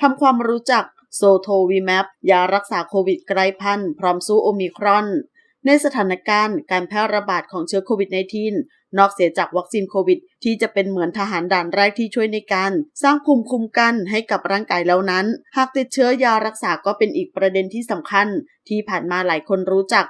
ทำความรู้จักโซโทวีแมปยารักษาโควิดไกลพันธุ์พร้อมสู้โอมิครอน ในสถานการณ์การแพร่ระบาดของเชื้อโควิด -19 นอกเสียจากวัคซีนโควิด ที่จะเป็นเหมือนทหารด่านแรกที่ช่วยในการ สร้างภูมิคุ้มกันให้กับร่างกายแล้วนั้น หากติดเชื้อยารักษาก็เป็นอีกประเด็นที่สำคัญ ที่ผ่านมาหลายคนรู้จัก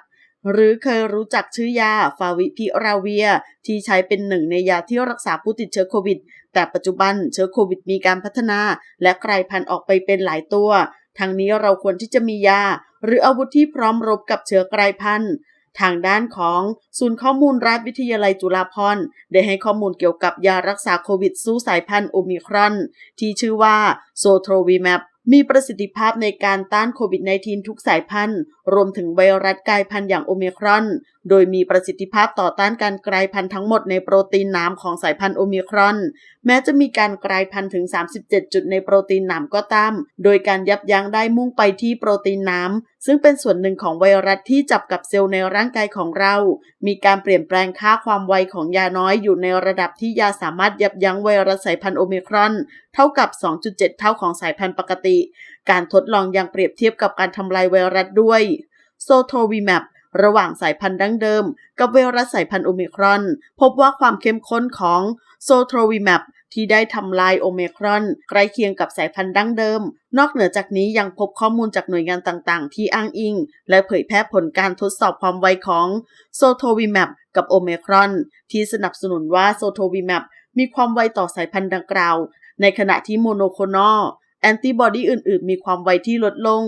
หรือเคยรู้จักชื่อยาฟาวิพิราเวีย ที่ใช้เป็นหนึ่งในยาที่รักษาผู้ติดเชื้อโควิด แต่ปัจจุบันเชื้อโควิดมีการพัฒนา และกลายพันธุ์ออกไปเป็นหลายตัว ทั้งนี้เราควรที่จะมียา หรืออาวุธที่พร้อมรบกับเชื้อกลายพันธุ์ทางด้านของศูนย์ข้อมูลรัฐวิทยาลัยจุฬาภรณ์ได้ให้ข้อมูลเกี่ยวกับยารักษาโควิดสู้สายพันธุ์โอมิครอน ที่ชื่อว่าโซโทรวีแมป มีประสิทธิภาพในการต้านโควิด -19 ทุกสายพันธุ์ รวมถึงไวรัสกลายพันธุ์อย่างโอมิครอน โดยมีประสิทธิภาพต่อต้านการกลายพันธุ์ทั้งหมดในโปรตีนหนามของสายพันธุ์โอมิครอน แม้จะมีการกลายพันธุ์ถึง 37 จุดในโปรตีนหนามก็ตาม โดยการยับยั้งได้มุ่งไปที่โปรตีนหนามซึ่งเป็นส่วนหนึ่งของไวรัสที่จับกับเซลล์ในร่างกายของเรา มีการเปลี่ยนแปลงค่าความไวของยาน้อยอยู่ในระดับที่ยาสามารถยับยั้งไวรัสสายพันธุ์โอมิครอน เท่ากับ 2.7 เท่าของสายพันธุ์ปกติ การทดลองยังเปรียบเทียบกับการทำลายไวรัสด้วยโซโทวีแมป ระหว่างสายพันธุ์ดั้งเดิม กับไวรัสสายพันธุ์โอมิครอน พบว่าความเข้มข้นของโซโทวีแมปที่ได้ทำลายโอเมครอนใกล้เคียงกับสายพันธุ์ดั้งเดิม นอกเหนือจากนี้ยังพบข้อมูลจากหน่วยงานต่างๆ ที่อ้างอิง และเผยแพร่ผลการทดสอบความไวของโซโทวีแมปกับโอเมครอน ที่สนับสนุนว่าโซโทวีแมปมีความไวต่อสายพันธุ์ดังกล่าว ในขณะที่โมโนโคลอแอนติบอดีอื่น ๆ มีความไวที่ลดลง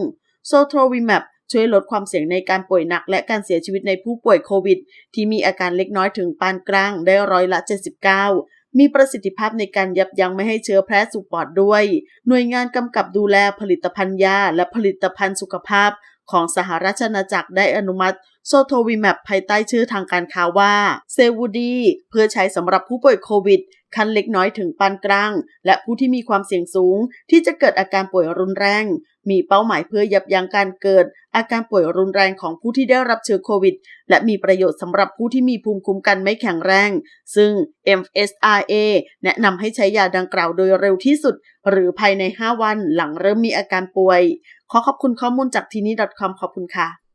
โซโทวีแมป ช่วยลดความเสี่ยงในการป่วยหนัก และการเสียชีวิตในผู้ป่วยโควิด ที่มีอาการเล็กน้อยถึงปานกลางได้ร้อยละ 79 มีประสิทธิภาพในการยับยั้งไม่ให้เชื้อแพร่สู่ปอดด้วย หน่วยงานกำกับดูแลผลิตภัณฑ์ยาและผลิตภัณฑ์สุขภาพของสหราชอาณาจักรได้อนุมัติ โซโทวีแมปภายใต้ชื่อทางการค้าว่าเซวูดีเพื่อใช้สำหรับผู้ป่วยโควิดขั้นเล็กน้อยถึงปานกลาง และผู้ที่มีความเสี่ยงสูง ที่จะเกิดอาการป่วยรุนแรง มีเป้าหมายเพื่อยับยั้งการเกิด อาการป่วยรุนแรงของผู้ที่ได้รับเชื้อโควิด และมีประโยชน์สำหรับผู้ที่มีภูมิคุ้มกันไม่แข็งแรง ซึ่ง MSRA แนะนำให้ใช้ยาดังกล่าวโดยเร็วที่สุด หรือภายใน 5 วันหลังเริ่มมีอาการป่วย ขอขอบคุณข้อมูลจากทีนี่ .com ขอบคุณค่ะ